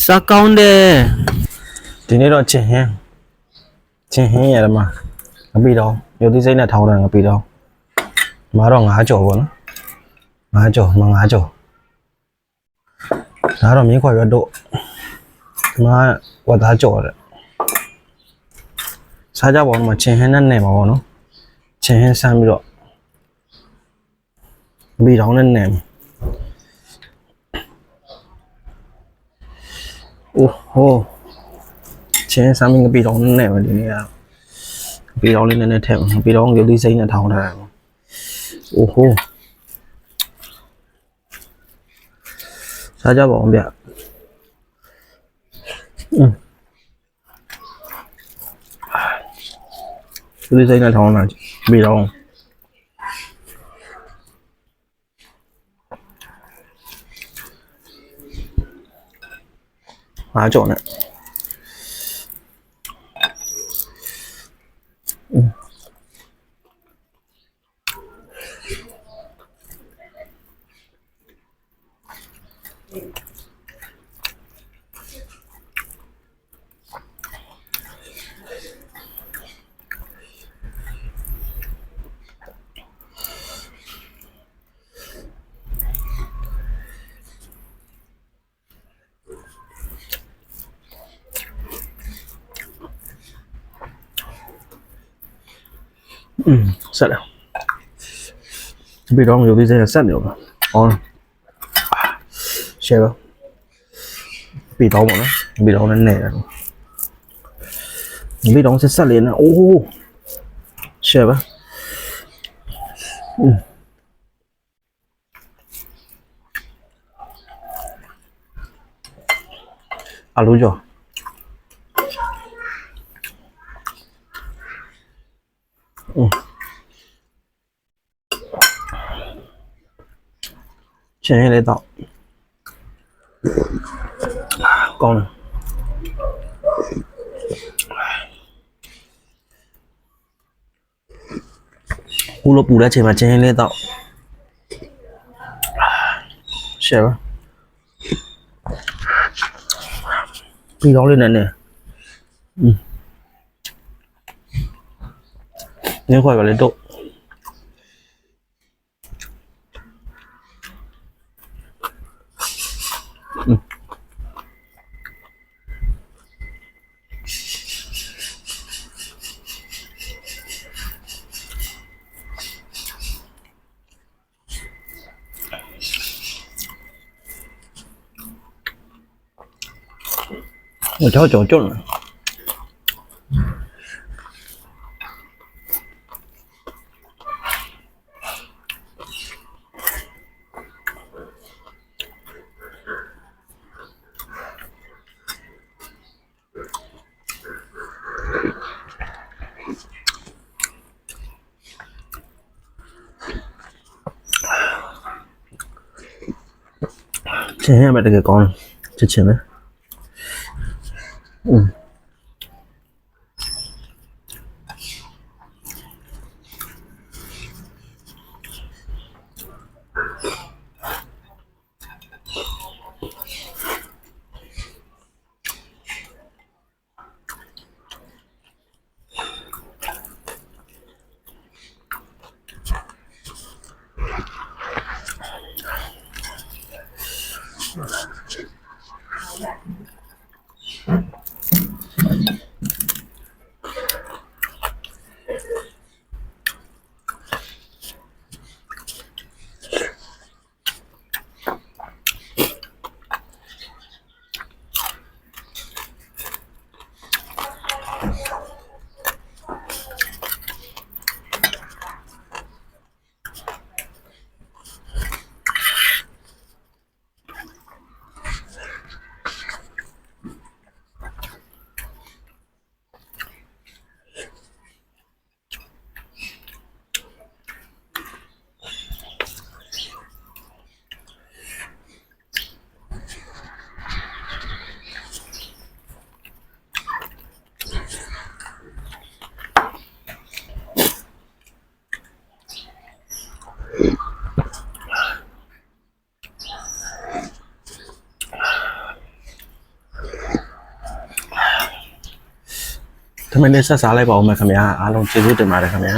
စားကောင်းတယ်ဒီနေ့တော့ချင်းဟင်းချင်းဟင်းရတယ်မှာငပိတော့ရုပ်သီးစိမ့်နဲ့ထောင်းတယ်ငပိတော့ဒီမှာတော့9ကြော်ပေါ့နော်9ကြော်မ9ကြော်ဒါတော့မြင်းခွာရွက်တို့ဒီမှာဝတ်သားကြော်တယ်စားကြပါဦးမှာချင်းဟင်းနဲ့နေမှာပေါ့နော်ချင်းဟင်းဆမ်းပြီးတော့ငပိတော့နဲ့နေ အိုးဟိုချင်းစမ်းမင်းကပြည်တော်နဲ့ပဲဒီနေ့ကပြည်တော်လေးနည်းနည်းထည့်ပါပြည်တော်ရုပ်သီးစိမ့်နဲ့ထောင်းထားတယ်ပေါ့အိုးဟိုးစားကြပါအောင်ဗျอืมရုပ်သီးစိမ့်နဲ့ထောင်းတာပြည်တော် အားကြော်နဲ့ อืมဆက်တယ်ပြီးတော့ရုပ်သီးစိမ့်နဲ့ဆက်နေတော့ဟောရှယ်ပါပြီးတော့ပေါ့နော်ပြီးတော့လည်းနေတယ်ပြီးတော့ဆက်ဆက်လေးနဲ့အိုး ရှင်ရလေးတော့ကောင်းတယ်ဘူးလို့ပူတဲ့အချိန်မှာချင်းလေးတော့ရှယ်ပါပြီးတော့လေးနည်းနည်းอืม 你快儿把这豆。嗯，我调酒劲了。 ချင်းရမယ်တကယ်ကောင်းတယ်ချစ်ချင်တယ်อืม သမင်းလေးဆက်စားလိုက်ပါဦးမယ်ခင်ဗျာအားလုံးကျေးဇူးတင်ပါတယ်ခင်ဗျာ